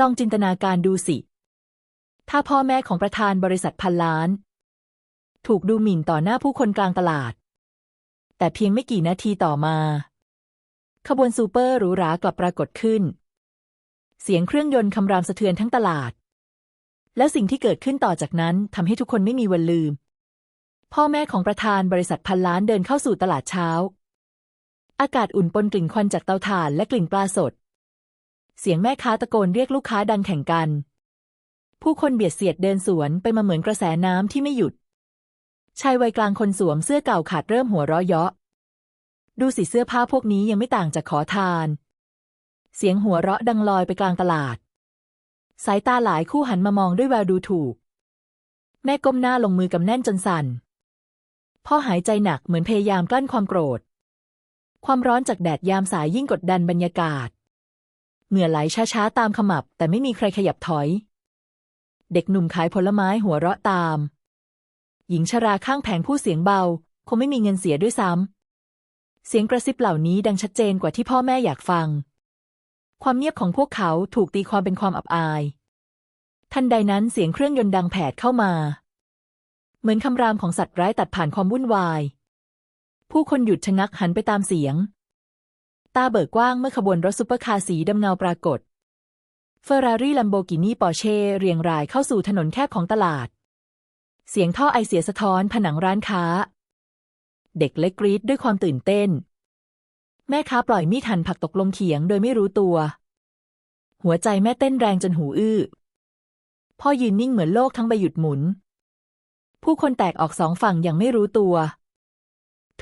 ลองจินตนาการดูสิ ถ้าพ่อแม่ของประธานบริษัทพันล้าน ถูกดูหมิ่นต่อหน้าผู้คนกลางตลาด แต่เพียงไม่กี่นาทีต่อมา ขบวนซูเปอร์หรูหรากลับปรากฏขึ้น เสียงเครื่องยนต์คำรามสะเทือนทั้งตลาด แล้วสิ่งที่เกิดขึ้นต่อจากนั้นทำให้ทุกคนไม่มีวันลืม พ่อแม่ของประธานบริษัทพันล้านเดินเข้าสู่ตลาดเช้า อากาศอุ่นปนกลิ่นควันจากเตาถ่านและกลิ่นปลาสด เสียงแม่ค้าตะโกนเรียกลูกค้าดังแข่งกัน ผู้คนเบียดเสียดเดินสวนไปมาเหมือนกระแสน้ำที่ไม่หยุด ชายวัยกลางคนสวมเสื้อเก่าขาดเริ่มหัวเราะเยาะ ดูสิเสื้อผ้าพวกนี้ยังไม่ต่างจากขอทาน เสียงหัวเราะดังลอยไปกลางตลาด สายตาหลายคู่หันมามองด้วยแววดูถูก แม่ก้มหน้าลงมือกำแน่นจนสั่น พ่อหายใจหนักเหมือนพยายามกลั้นความโกรธ ความร้อนจากแดดยามสายยิ่งกดดันบรรยากาศ เหงื่อไหลช้าๆตามขมับ แต่ไม่มีใครขยับถอย เด็กหนุ่มขายผลไม้หัวเราะตาม หญิงชราข้างแผงผู้เสียงเบา คงไม่มีเงินเสียด้วยซ้ำ เสียงกระซิบเหล่านี้ดังชัดเจนกว่าที่พ่อแม่อยากฟัง ความเงียบของพวกเขาถูกตีความเป็นความอับอาย ทันใดนั้นเสียงเครื่องยนต์ดังแผดเข้ามา เหมือนคำรามของสัตว์ร้ายตัดผ่านความวุ่นวาย ผู้คนหยุดชะงักหันไปตามเสียง ตาเบิกกว้างเมื่อขบวนรถซุปเปอร์คาร์สีดำเงาปรากฏเฟอร์รารี่ลัมโบกินีปอร์เช่เรียงรายเข้าสู่ถนนแคบของตลาด เสียงท่อไอเสียสะท้อนผนังร้านค้า เด็กเล็กกรีดด้วยความตื่นเต้น แม่ค้าปล่อยมีดหั่นผักตกลงเขียงโดยไม่รู้ตัว หัวใจแม่เต้นแรงจนหูอื้อ พ่อยืนนิ่งเหมือนโลกทั้งใบหยุดหมุน ผู้คนแตกออกสองฝั่งอย่างไม่รู้ตัว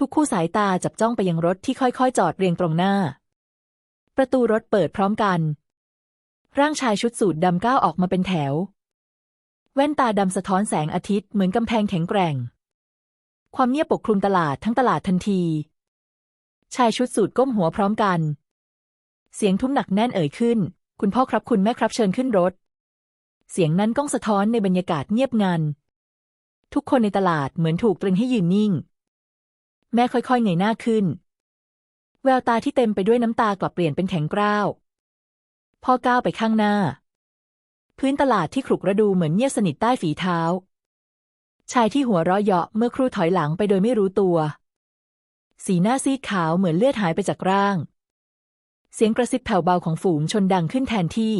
ทุกคู่สายตาจับจ้องไปยังรถที่ค่อยๆ จอดเรียงตรงหน้า ประตูรถเปิดพร้อมกัน ร่างชายชุดสูทดำก้าวออกมาเป็นแถว แว่นตาดำสะท้อนแสงอาทิตย์เหมือนกำแพงแข็งแกร่ง ความเงียบปกคลุมตลาดทั้งตลาดทันที ชายชุดสูทก้มหัวพร้อมกัน เสียงทุ้มหนักแน่นเอ่ยขึ้น คุณพ่อครับคุณแม่ครับเชิญขึ้นรถ เสียงนั้นก้องสะท้อนในบรรยากาศเงียบงันทุกคนในตลาดเหมือนถูกตรึงให้ยืนนิ่ง แม่ค่อยๆเงยหน้าขึ้น แววตาที่เต็มไปด้วยน้ำตากลับเปลี่ยนเป็นแข็งกร้าว พ่อก้าวไปข้างหน้า พื้นตลาดที่ขรุกระดูเหมือนเงียบสนิทใต้ฝีเท้า ชายที่หัวเราะเยาะเมื่อครู่ถอยหลังไปโดยไม่รู้ตัว สีหน้าซีดขาวเหมือนเลือดหายไปจากร่าง เสียงกระซิบแผ่วเบาของฝูงชนดังขึ้นแทนที่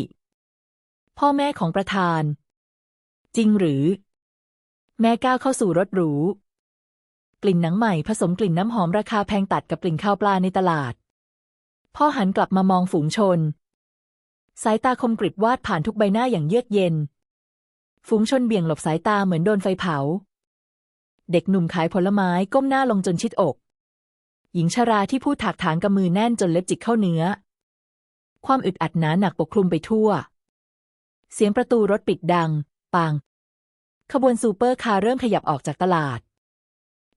พ่อแม่ของประธาน จริงหรือ แม่ก้าวเข้าสู่รถหรู กลิ่นหนังใหม่ผสมกลิ่นน้ำหอมราคาแพงตัดกับกลิ่นข้าวปลาในตลาด พ่อหันกลับมามองฝูงชน สายตาคมกริบวาดผ่านทุกใบหน้าอย่างเยือกเย็น ฝูงชนเบี่ยงหลบสายตาเหมือนโดนไฟเผา เด็กหนุ่มขายผลไม้ก้มหน้าลงจนชิดอก หญิงชราที่พูดถากถางกำมือแน่นจนเล็บจิกเข้าเนื้อ ความอึดอัดหนาหนักปกคลุมไปทั่ว เสียงประตูรถปิดดัง ปังขบวนซูเปอร์คาร์เริ่มขยับออกจากตลาด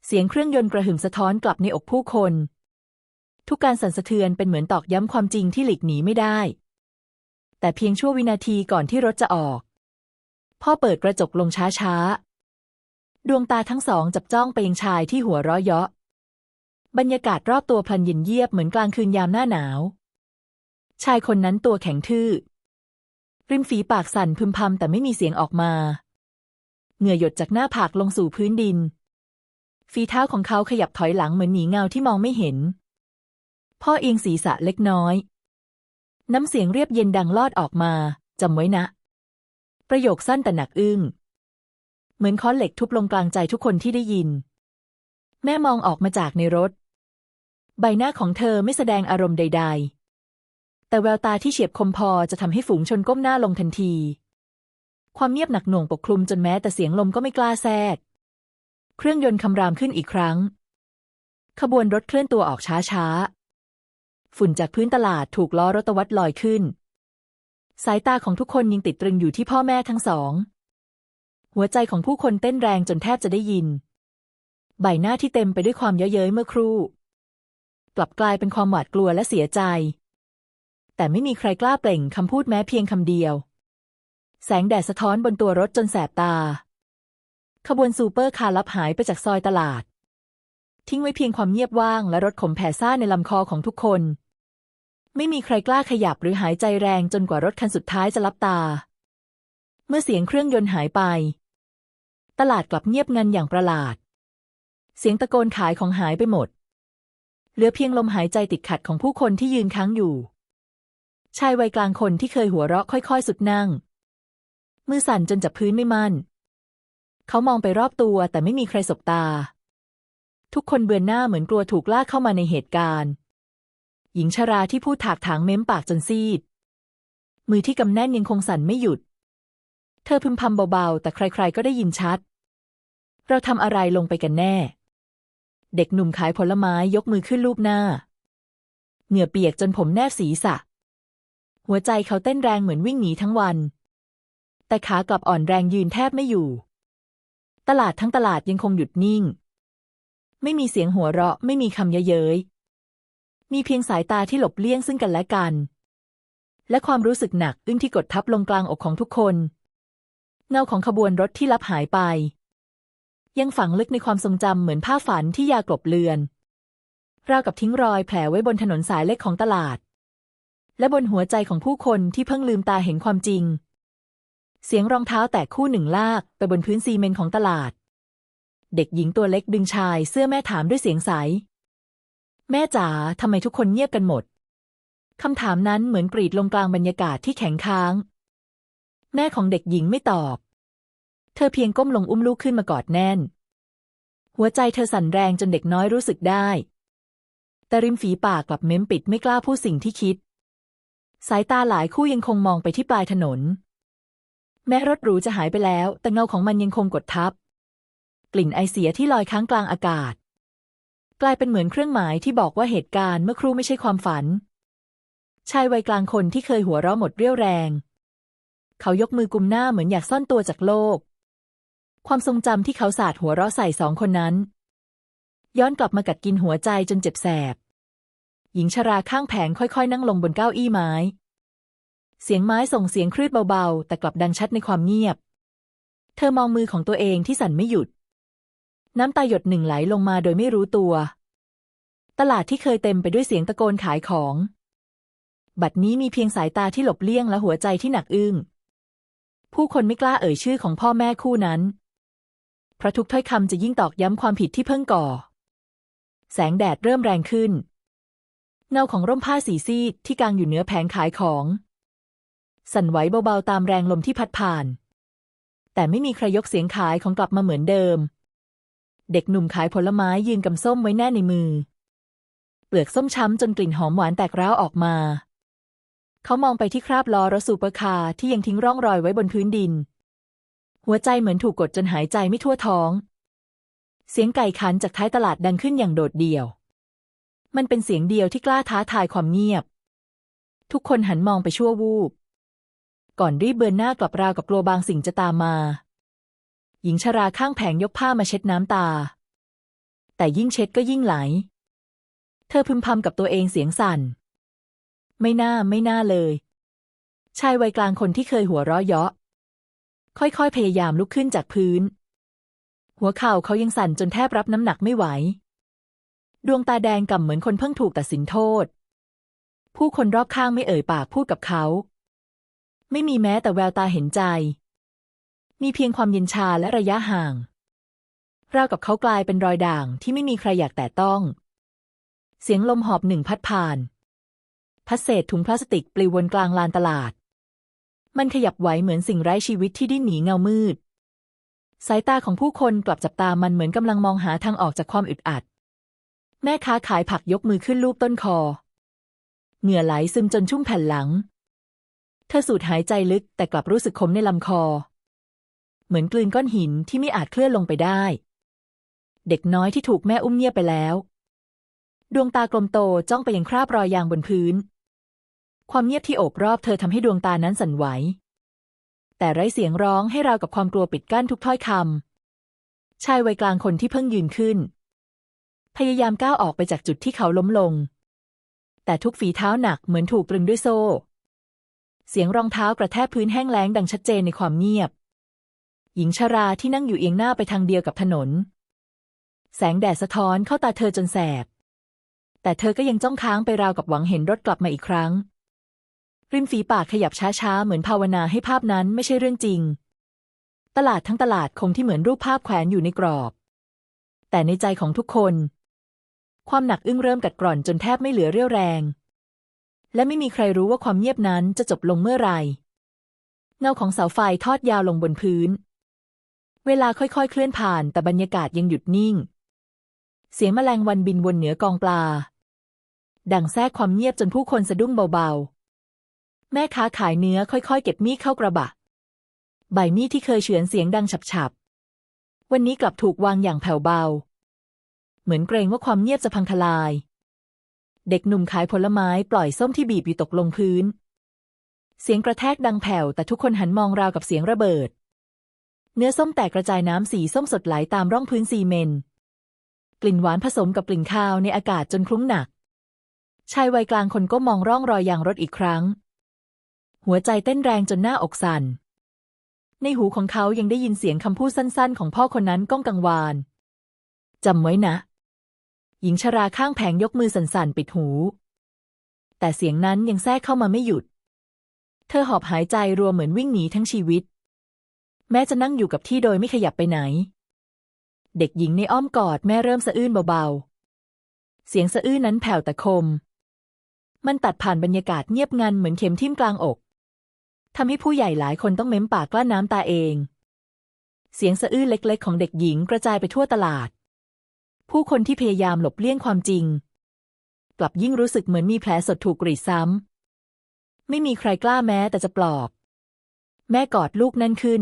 เสียงเครื่องยนต์กระหึ่มสะท้อนกลับในอกผู้คน ทุกการสั่นสะเทือนเป็นเหมือนตอกย้ำความจริงที่หลีกหนีไม่ได้ แต่เพียงชั่ววินาทีก่อนที่รถจะออก พ่อเปิดกระจกลงช้าๆ ดวงตาทั้งสองจับจ้องไปยังชายที่หัวเราะเยาะ บรรยากาศรอบตัวพลันเย็นเยียบเหมือนกลางคืนยามหน้าหนาว ชายคนนั้นตัวแข็งทื่อ ริมฝีปากสั่นพึมพำแต่ไม่มีเสียงออกมา เหงื่อหยดจากหน้าผากลงสู่พื้นดิน ฝีเท้าของเขาขยับถอยหลังเหมือนหนีเงาที่มองไม่เห็น พ่อเอียงศีรษะเล็กน้อย น้ำเสียงเรียบเย็นดังลอดออกมาจำไว้นะ ประโยคสั้นแต่หนักอึ้ง เหมือนค้อนเหล็กทุบลงกลางใจทุกคนที่ได้ยิน แม่มองออกมาจากในรถ ใบหน้าของเธอไม่แสดงอารมณ์ใด ๆ แต่แววตาที่เฉียบคมพอจะทำให้ฝูงชนก้มหน้าลงทันที ความเงียบหนักหน่วงปกคลุมจนแม้แต่เสียงลมก็ไม่กล้าแทรก เครื่องยนต์คำรามขึ้นอีกครั้ง ขบวนรถเคลื่อนตัวออกช้าๆ ฝุ่นจากพื้นตลาดถูกล้อรถตวัดลอยขึ้น สายตาของทุกคนยังติดตรึงอยู่ที่พ่อแม่ทั้งสอง หัวใจของผู้คนเต้นแรงจนแทบจะได้ยิน ใบหน้าที่เต็มไปด้วยความเย้ยเย้ยเมื่อครู่ กลับกลายเป็นความหวาดกลัวและเสียใจ แต่ไม่มีใครกล้าเปล่งคำพูดแม้เพียงคำเดียว แสงแดดสะท้อนบนตัวรถจนแสบตา ขบวนซูเปอร์คาร์ลับหายไปจากซอยตลาด ทิ้งไว้เพียงความเงียบว่างและรถขมแผ่ซ่าในลำคอของทุกคน ไม่มีใครกล้าขยับหรือหายใจแรงจนกว่ารถคันสุดท้ายจะลับตา เมื่อเสียงเครื่องยนต์หายไป ตลาดกลับเงียบงันอย่างประหลาด เสียงตะโกนขายของหายไปหมด เหลือเพียงลมหายใจติดขัดของผู้คนที่ยืนค้างอยู่ ชายวัยกลางคนที่เคยหัวเราะค่อย ๆ สุดนั่ง มือสั่นจนจับพื้นไม่มั่น เขามองไปรอบตัวแต่ไม่มีใครสบตา ทุกคนเบือนหน้าเหมือนกลัวถูกลากเข้ามาในเหตุการณ์ หญิงชราที่พูดถากถางเม้มปากจนซีด มือที่กำแน่นยังคงสั่นไม่หยุด เธอพึมพำเบาๆ แต่ใครๆก็ได้ยินชัด เราทำอะไรลงไปกันแน่ เด็กหนุ่มขายผลไม้ยกมือขึ้นลูบหน้า เหงื่อเปียกจนผมแนบศีรษะ หัวใจเขาเต้นแรงเหมือนวิ่งหนีทั้งวัน แต่ขากลับอ่อนแรงยืนแทบไม่อยู่ ตลาดทั้งตลาดยังคงหยุดนิ่ง ไม่มีเสียงหัวเราะไม่มีคำเยเย้ย มีเพียงสายตาที่หลบเลี่ยงซึ่งกันและกัน และความรู้สึกหนักอึ้งที่กดทับลงกลางอกของทุกคน เงาของขบวนรถที่ลับหายไป ยังฝังลึกในความทรงจำเหมือนผ้าฝันที่ยากลบเลือนราวกับทิ้งรอยแผลไว้บนถนนสายเล็กของตลาด และบนหัวใจของผู้คนที่เพิ่งลืมตาเห็นความจริง เสียงรองเท้าแตกคู่หนึ่งลากไปบนพื้นซีเมนต์ของตลาด เด็กหญิงตัวเล็กดึงชายเสื้อแม่ถามด้วยเสียงใส แม่จ๋าทำไมทุกคนเงียบกันหมดคำถามนั้นเหมือนกรีดลงกลางบรรยากาศที่แข็งค้าง แม่ของเด็กหญิงไม่ตอบ เธอเพียงก้มลงอุ้มลูกขึ้นมากอดแน่น หัวใจเธอสั่นแรงจนเด็กน้อยรู้สึกได้ แต่ริมฝีปากกลับเม้มปิดไม่กล้าพูดสิ่งที่คิด สายตาหลายคู่ยังคงมองไปที่ปลายถนน แม้รถหรูจะหายไปแล้ว แต่เงาของมันยังคงกดทับ กลิ่นไอเสียที่ลอยค้างกลางอากาศ กลายเป็นเหมือนเครื่องหมายที่บอกว่าเหตุการณ์เมื่อครู่ไม่ใช่ความฝัน ชายวัยกลางคนที่เคยหัวเราะหมดเรี่ยวแรง เขายกมือกุมหน้าเหมือนอยากซ่อนตัวจากโลก ความทรงจำที่เขาสาดหัวเราะใส่สองคนนั้น ย้อนกลับมากัดกินหัวใจจนเจ็บแสบ หญิงชราข้างแผงค่อยๆ นั่งลงบนเก้าอี้ไม้ เสียงไม้ส่งเสียงคลืดเบาๆ แต่กลับดังชัดในความเงียบ เธอมองมือของตัวเองที่สั่นไม่หยุด น้ำตาหยดหนึ่งไหลลงมาโดยไม่รู้ตัว ตลาดที่เคยเต็มไปด้วยเสียงตะโกนขายของ บัดนี้มีเพียงสายตาที่หลบเลี่ยงและหัวใจที่หนักอึ้ง ผู้คนไม่กล้าเอ่ยชื่อของพ่อแม่คู่นั้น เพราะทุกถ้อยคำจะยิ่งตอกย้ำความผิดที่เพิ่งก่อ แสงแดดเริ่มแรงขึ้น เงาของร่มผ้าสีซีดที่กางอยู่เหนือแผงขายของ สั่นไหวเบาๆตามแรงลมที่พัดผ่าน แต่ไม่มีใครยกเสียงขายของกลับมาเหมือนเดิม เด็กหนุ่มขายผลไม้ยืนกำส้มไว้แน่ในมือ เปลือกส้มช้ำจนกลิ่นหอมหวานแตกร้าวออกมา เขามองไปที่คราบล้อรถซูเปอร์คาร์ที่ยังทิ้งร่องรอยไว้บนพื้นดิน หัวใจเหมือนถูกกดจนหายใจไม่ทั่วท้อง เสียงไก่ขันจากท้ายตลาดดังขึ้นอย่างโดดเดี่ยว มันเป็นเสียงเดียวที่กล้าท้าทายความเงียบ ทุกคนหันมองไปชั่ววูบ ก่อนรีบเบือนหน้ากลับราวกับกลัวบางสิ่งจะตามมา หญิงชราข้างแผงยกผ้ามาเช็ดน้ำตา แต่ยิ่งเช็ดก็ยิ่งไหล เธอพึมพำกับตัวเองเสียงสั่น ไม่น่าไม่น่าเลย ชายวัยกลางคนที่เคยหัวเราะเยาะ ค่อยๆพยายามลุกขึ้นจากพื้น หัวเข่าเขายังสั่นจนแทบรับน้ำหนักไม่ไหว ดวงตาแดงก่ำเหมือนคนเพิ่งถูกตัดสินโทษ ผู้คนรอบข้างไม่เอ่ยปากพูดกับเขา ไม่มีแม้แต่แววตาเห็นใจ มีเพียงความเย็นชาและระยะห่าง ราวกับเขากลายเป็นรอยด่างที่ไม่มีใครอยากแตะต้อง เสียงลมหอบหนึ่งพัดผ่าน พัดเศษถุงพลาสติกปลิววนกลางลานตลาด มันขยับไหวเหมือนสิ่งไร้ชีวิตที่ดิ้นหนีเงามืด สายตาของผู้คนกลับจับตามันเหมือนกำลังมองหาทางออกจากความอึดอัด แม่ค้าขายผักยกมือขึ้นลูบต้นคอ เหงื่อไหลซึมจนชุ่มแผ่นหลัง เธอสูดหายใจลึกแต่กลับรู้สึกขมในลำคอ เหมือนกลืนก้อนหินที่ไม่อาจเคลื่อนลงไปได้ เด็กน้อยที่ถูกแม่อุ้มเงียบไปแล้ว ดวงตากลมโตจ้องไปยังคราบรอยยางบนพื้น ความเงียบที่โอบรอบเธอทำให้ดวงตานั้นสั่นไหว แต่ไร้เสียงร้องให้ราวกับความกลัวปิดกั้นทุกถ้อยคำชายวัยกลางคนที่เพิ่งยืนขึ้น พยายามก้าวออกไปจากจุดที่เขาล้มลง แต่ทุกฝีเท้าหนักเหมือนถูกตรึงด้วยโซ่ เสียงรองเท้ากระแทกพื้นแห้งแล้งดังชัดเจนในความเงียบ หญิงชราที่นั่งอยู่เอียงหน้าไปทางเดียวกับถนน แสงแดดสะท้อนเข้าตาเธอจนแสบ แต่เธอก็ยังจ้องค้างไปราวกับหวังเห็นรถกลับมาอีกครั้ง ริมฝีปากขยับช้าๆ เหมือนภาวนาให้ภาพนั้นไม่ใช่เรื่องจริง ตลาดทั้งตลาดคงที่เหมือนรูปภาพแขวนอยู่ในกรอบ แต่ในใจของทุกคน ความหนักอึ้งเริ่มกัดกร่อนจนแทบไม่เหลือเรี่ยวแรง และไม่มีใครรู้ว่าความเงียบนั้นจะจบลงเมื่อไหร่เงาของเสาไฟทอดยาวลงบนพื้น เวลาค่อยๆ เคลื่อนผ่านแต่บรรยากาศยังหยุดนิ่ง เสียงแมลงวันบินวนเหนือกองปลา ดังแทรกความเงียบจนผู้คนสะดุ้งเบาๆ แม่ค้าขายเนื้อค่อยๆ เก็บมีดเข้ากระบะ ใบมีดที่เคยเฉือนเสียงดังฉับๆ วันนี้กลับถูกวางอย่างแผ่วเบา เหมือนเกรงว่าความเงียบจะพังทลาย เด็กหนุ่มขายผลไม้ปล่อยส้มที่บีบอยู่ตกลงพื้น เสียงกระแทกดังแผ่วแต่ทุกคนหันมองราวกับเสียงระเบิด เนื้อส้มแตกกระจายน้ำสีส้มสดไหลตามร่องพื้นซีเมนต์กลิ่นหวานผสมกับกลิ่นคาวในอากาศจนคลุ้งหนัก ชายวัยกลางคนก็มองร่องรอยยางรถอีกครั้ง หัวใจเต้นแรงจนหน้าอกสั่น ในหูของเขายังได้ยินเสียงคำพูดสั้นๆ ของพ่อคนนั้นก้องกังวานจำไว้นะ หญิงชราข้างแผงยกมือสั่นๆ ปิดหู แต่เสียงนั้นยังแทรกเข้ามาไม่หยุด เธอหอบหายใจรัวเหมือนวิ่งหนีทั้งชีวิต แม้จะนั่งอยู่กับที่โดยไม่ขยับไปไหน เด็กหญิงในอ้อมกอดแม่เริ่มสะอื้นเบาๆ เสียงสะอื้นนั้นแผ่วแต่คม มันตัดผ่านบรรยากาศเงียบงันเหมือนเข็มทิ่มกลางอกทำให้ผู้ใหญ่หลายคนต้องเม้มปากกลั้นน้ำตาเอง เสียงสะอื้นเล็กๆ ของเด็กหญิงกระจายไปทั่วตลาด ผู้คนที่พยายามหลบเลี่ยงความจริง กลับยิ่งรู้สึกเหมือนมีแผลสดถูกกรีดซ้ำ ไม่มีใครกล้าแม้แต่จะปลอบ แม่กอดลูกแน่นขึ้น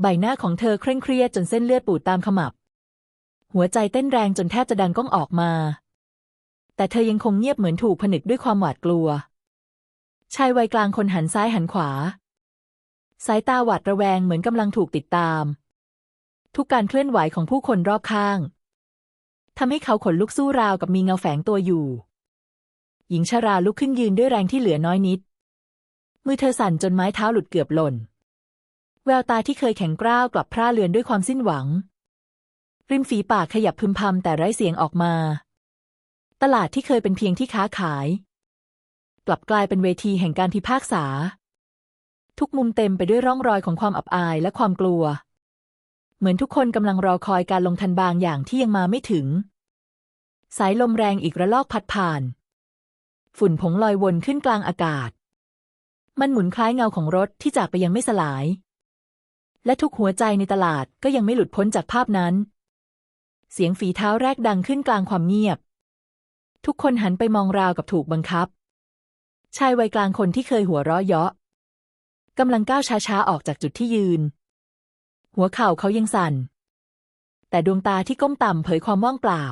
ใบหน้าของเธอเคร่งเครียดจนเส้นเลือดปูดตามขมับ หัวใจเต้นแรงจนแทบจะดันก้องออกมา แต่เธอยังคงเงียบเหมือนถูกผนึกด้วยความหวาดกลัว ชายวัยกลางคนหันซ้ายหันขวา สายตาหวาดระแวงเหมือนกำลังถูกติดตาม ทุกการเคลื่อนไหวของผู้คนรอบข้าง ทำให้เขาขนลุกสู้ราวกับมีเงาแฝงตัวอยู่ หญิงชราลุกขึ้นยืนด้วยแรงที่เหลือน้อยนิด มือเธอสั่นจนไม้เท้าหลุดเกือบหล่น แววตาที่เคยแข็งกร้าวกลับพร่าเลือนด้วยความสิ้นหวัง ริมฝีปากขยับพึมพำแต่ไร้เสียงออกมา ตลาดที่เคยเป็นเพียงที่ค้าขาย กลับกลายเป็นเวทีแห่งการพิพากษา ทุกมุมเต็มไปด้วยร่องรอยของความอับอายและความกลัว เหมือนทุกคนกำลังรอคอยการลงทันบางอย่างที่ยังมาไม่ถึง สายลมแรงอีกระลอกพัดผ่าน ฝุ่นผงลอยวนขึ้นกลางอากาศ มันหมุนคล้ายเงาของรถที่จากไปยังไม่สลาย และทุกหัวใจในตลาดก็ยังไม่หลุดพ้นจากภาพนั้น เสียงฝีเท้าแรกดังขึ้นกลางความเงียบ ทุกคนหันไปมองราวกับถูกบังคับ ชายวัยกลางคนที่เคยหัวเราะเยาะกำลังก้าวช้าๆออกจากจุดที่ยืน หัวเข่าเขายังสั่น แต่ดวงตาที่ก้มต่ำเผยความว่างเปล่า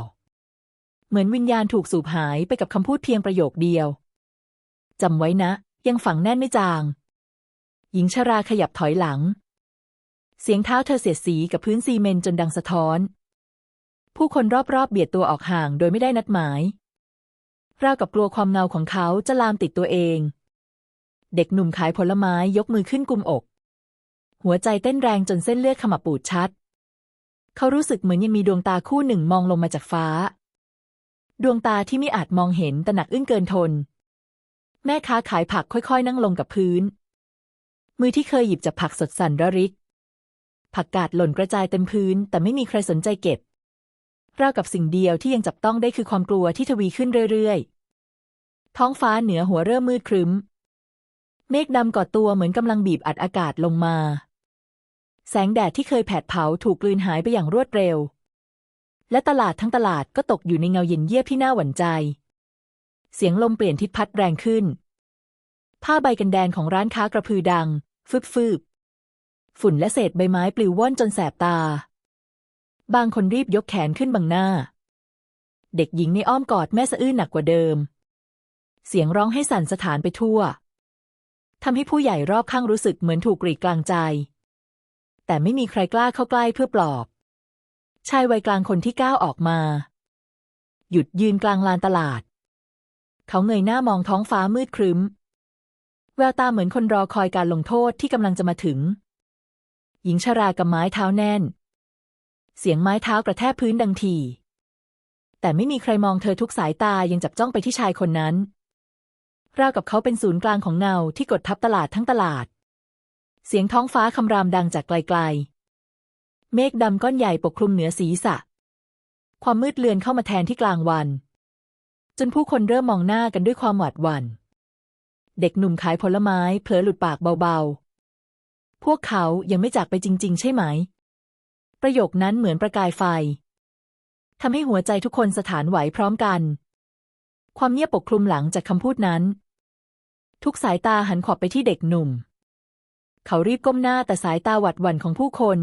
เหมือนวิญญาณถูกสูบหายไปกับคำพูดเพียงประโยคเดียวจำไว้นะ ยังฝังแน่นไม่จาง หญิงชราขยับถอยหลัง เสียงเท้าเธอเสียดสีกับพื้นซีเมนจนดังสะท้อน ผู้คนรอบๆเบียดตัวออกห่างโดยไม่ได้นัดหมายราวกับกลัวความเงาของเขาจะลามติดตัวเอง เด็กหนุ่มขายผลไม้ยกมือขึ้นกุมอก หัวใจเต้นแรงจนเส้นเลือดขมับปูดชัด เขารู้สึกเหมือนยังมีดวงตาคู่หนึ่งมองลงมาจากฟ้า ดวงตาที่ไม่อาจมองเห็นแต่หนักอึ้งเกินทน แม่ค้าขายผักค่อยๆ นั่งลงกับพื้น มือที่เคยหยิบจับผักสดสั่นระริก ผักกาดหล่นกระจายเต็มพื้น แต่ไม่มีใครสนใจเก็บราวกับสิ่งเดียวที่ยังจับต้องได้คือความกลัวที่ทวีขึ้นเรื่อยๆ ท้องฟ้าเหนือหัวเริ่มมืดครึ้ม เมฆดำก่อตัวเหมือนกำลังบีบอัดอากาศลงมา แสงแดดที่เคยแผดเผาถูกกลืนหายไปอย่างรวดเร็ว และตลาดทั้งตลาดก็ตกอยู่ในเงาเย็นเยียบที่น่าหวั่นใจ เสียงลมเปลี่ยนทิศพัดแรงขึ้น ผ้าใบกันแดนของร้านค้ากระพือดัง ฟึบฟืบฝุ่นและเศษใบไม้ปลิวว่อนจนแสบตา บางคนรีบยกแขนขึ้นบังหน้า เด็กหญิงในอ้อมกอดแม่สะอื้นหนักกว่าเดิม เสียงร้องให้สั่นสถานไปทั่วทำให้ผู้ใหญ่รอบข้างรู้สึกเหมือนถูกกรีดกลางใจ แต่ไม่มีใครกล้าเข้าใกล้เพื่อปลอบ ชายวัยกลางคนที่ก้าวออกมา หยุดยืนกลางลานตลาด เขาเงยหน้ามองท้องฟ้ามืดครึ้ม แววตาเหมือนคนรอคอยการลงโทษที่กำลังจะมาถึง หญิงชรากำไม้เท้าแน่น เสียงไม้เท้ากระแทกพื้นดังที แต่ไม่มีใครมองเธอทุกสายตายังจับจ้องไปที่ชายคนนั้นราวกับเขาเป็นศูนย์กลางของเงาที่กดทับตลาดทั้งตลาด เสียงท้องฟ้าคำรามดังจากไกลๆ เมฆดำก้อนใหญ่ปกคลุมเหนือศีรษะ ความมืดเลือนเข้ามาแทนที่กลางวัน จนผู้คนเริ่มมองหน้ากันด้วยความหวาดหวัน่น เด็กหนุ่มขายผลไม้เผลอหลุดปากเบาๆ พวกเขายังไม่จากไปจริง ๆ ใช่ไหม ประโยคนั้นเหมือนประกายไฟทำให้หัวใจทุกคนสถานไหวพร้อมกัน ความเงียบปกคลุมหลังจากคำพูดนั้น ทุกสายตาหันขอบไปที่เด็กหนุ่ม เขารีบก้มหน้าแต่สายตาหวัดหวั่นของผู้คน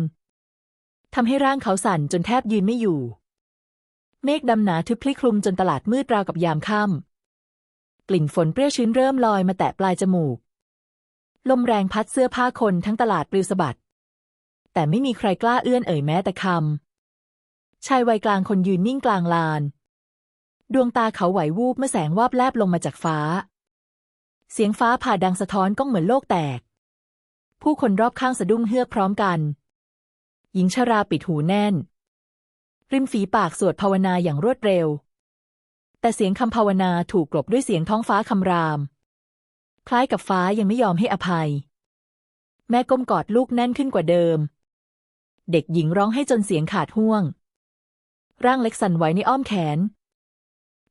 ทำให้ร่างเขาสั่นจนแทบยืนไม่อยู่ เมฆดำหนาทึบพลิกคลุมจนตลาดมืดราวกับยามค่ำกลิ่นฝนเปรี้ยวชื้นเริ่มลอยมาแตะปลายจมูก ลมแรงพัดเสื้อผ้าคนทั้งตลาดปลิวสะบัด แต่ไม่มีใครกล้าเอื้อนเอ่ยแม้แต่คำชายวัยกลางคนยืนนิ่งกลางลาน ดวงตาเขาไหววูบเมื่อแสงวาบแลบลงมาจากฟ้า เสียงฟ้าผ่าดังสะท้อนก้องเหมือนโลกแตก ผู้คนรอบข้างสะดุ้งเฮือกพร้อมกัน หญิงชราปิดหูแน่น ริมฝีปากสวดภาวนาอย่างรวดเร็ว แต่เสียงคำภาวนาถูกกลบด้วยเสียงท้องฟ้าคำราม คล้ายกับฟ้ายังไม่ยอมให้อภัย แม่ก้มกอดลูกแน่นขึ้นกว่าเดิม เด็กหญิงร้องให้จนเสียงขาดห่วง ร่างเล็กสั่นไหวในอ้อมแขน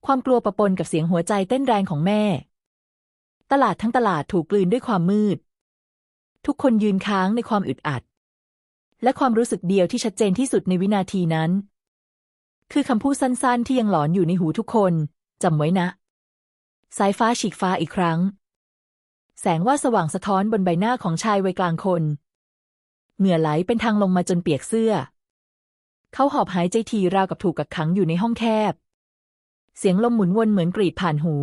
ความกลัวปะปนกับเสียงหัวใจเต้นแรงของแม่ ตลาดทั้งตลาดถูกกลืนด้วยความมืด ทุกคนยืนค้างในความอึดอัด และความรู้สึกเดียวที่ชัดเจนที่สุดในวินาทีนั้น คือคำพูดสั้นๆ ที่ยังหลอนอยู่ในหูทุกคนจำไว้นะ สายฟ้าฉีกฟ้าอีกครั้ง แสงว่าสว่างสะท้อนบนใบหน้าของชายวัยกลางคน เหงื่อไหลเป็นทางลงมาจนเปียกเสื้อ เขาหอบหายใจทีราวกับถูกกักขังอยู่ในห้องแคบ เสียงลมหมุนวนเหมือนกรีดผ่านหู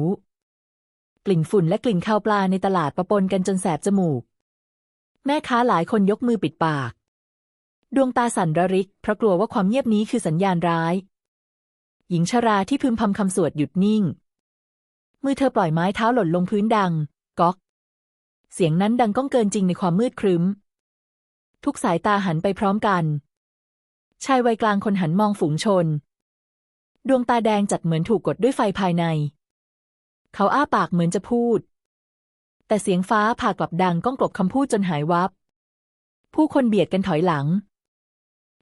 กลิ่นฝุ่นและกลิ่นข้าวปลาในตลาดประปนกันจนแสบจมูก แม่ค้าหลายคนยกมือปิดปาก ดวงตาสั่นระริก เพราะกลัวว่าความเงียบนี้คือสัญญาณร้าย หญิงชราที่พึมพำคำสวดหยุดนิ่ง มือเธอปล่อยไม้เท้าหล่นลงพื้นดัง ก๊อก เสียงนั้นดังก้องเกินจริงในความมืดครึ้ม ทุกสายตาหันไปพร้อมกัน ชายวัยกลางคนหันมองฝูงชน ดวงตาแดงจัดเหมือนถูกกดด้วยไฟภายใน เขาอ้าปากเหมือนจะพูด แต่เสียงฟ้าผ่ากลับดังก้องกลบคำพูดจนหายวับ ผู้คนเบียดกันถอยหลัง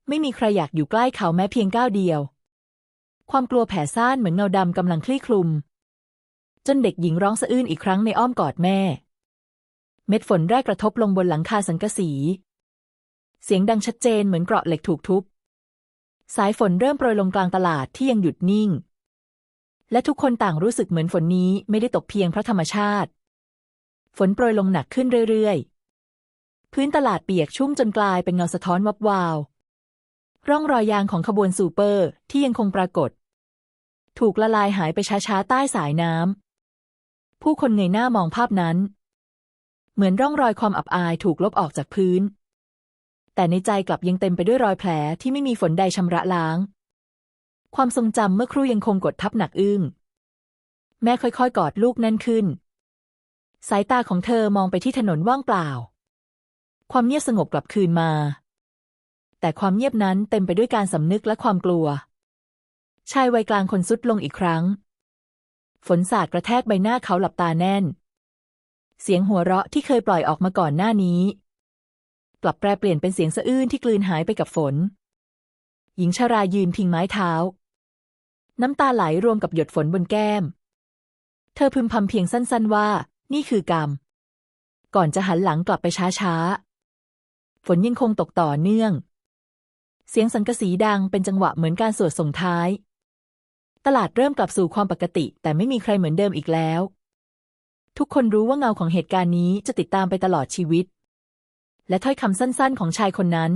ไม่มีใครอยากอยู่ใกล้เขาแม้เพียงก้าวเดียว ความกลัวแผ่ซ่านเหมือนเงาดำกำลังคลี่คลุม จนเด็กหญิงร้องสะอื้นอีกครั้งในอ้อมกอดแม่ เม็ดฝนแรกกระทบลงบนหลังคาสังกะสี เสียงดังชัดเจนเหมือนเกราะเหล็กถูกทุบ สายฝนเริ่มโปรยลงกลางตลาดที่ยังหยุดนิ่งและทุกคนต่างรู้สึกเหมือนฝนนี้ไม่ได้ตกเพียงเพราะธรรมชาติ ฝนโปรยลงหนักขึ้นเรื่อยๆ พื้นตลาดเปียกชุ่มจนกลายเป็นเงาสะท้อนวับวาว ร่องรอยยางของขบวนซูเปอร์ที่ยังคงปรากฏ ถูกละลายหายไปช้าๆ ใต้สายน้ำ ผู้คนเงยหน้ามองภาพนั้น เหมือนร่องรอยความอับอายถูกลบออกจากพื้น แต่ในใจกลับยังเต็มไปด้วยรอยแผลที่ไม่มีฝนใดชำระล้าง ความทรงจำเมื่อครู่ยังคงกดทับหนักอึ้งแม่ค่อยๆ กอดลูกแน่นขึ้น สายตาของเธอมองไปที่ถนนว่างเปล่า ความเงียบสงบกลับคืนมา แต่ความเงียบนั้นเต็มไปด้วยการสำนึกและความกลัว ชายวัยกลางคนสุดลงอีกครั้ง ฝนสาดกระแทกใบหน้าเขาหลับตาแน่น เสียงหัวเราะที่เคยปล่อยออกมาก่อนหน้านี้ กลับแปลเปลี่ยนเป็นเสียงสะอื้นที่กลืนหายไปกับฝน หญิงชรายืนพิงไม้เท้า น้ำตาไหลรวมกับหยดฝนบนแก้ม เธอพึมพำเพียงสั้นๆว่า นี่คือกรรม ก่อนจะหันหลังกลับไปช้าๆ ฝนยังคงตกต่อเนื่อง เสียงสังกะสีดังเป็นจังหวะเหมือนการสวดส่งท้าย ตลาดเริ่มกลับสู่ความปกติ แต่ไม่มีใครเหมือนเดิมอีกแล้ว ทุกคนรู้ว่าเงาของเหตุการณ์นี้จะติดตามไปตลอดชีวิต และถ้อยคำสั้นๆ ของชายคนนั้น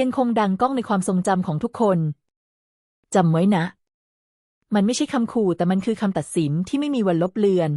ยังคงดังก้องในความทรงจำของทุกคนจำไว้นะ มันไม่ใช่คำขู่แต่มันคือคำตัดสินที่ไม่มีวันลบเลือน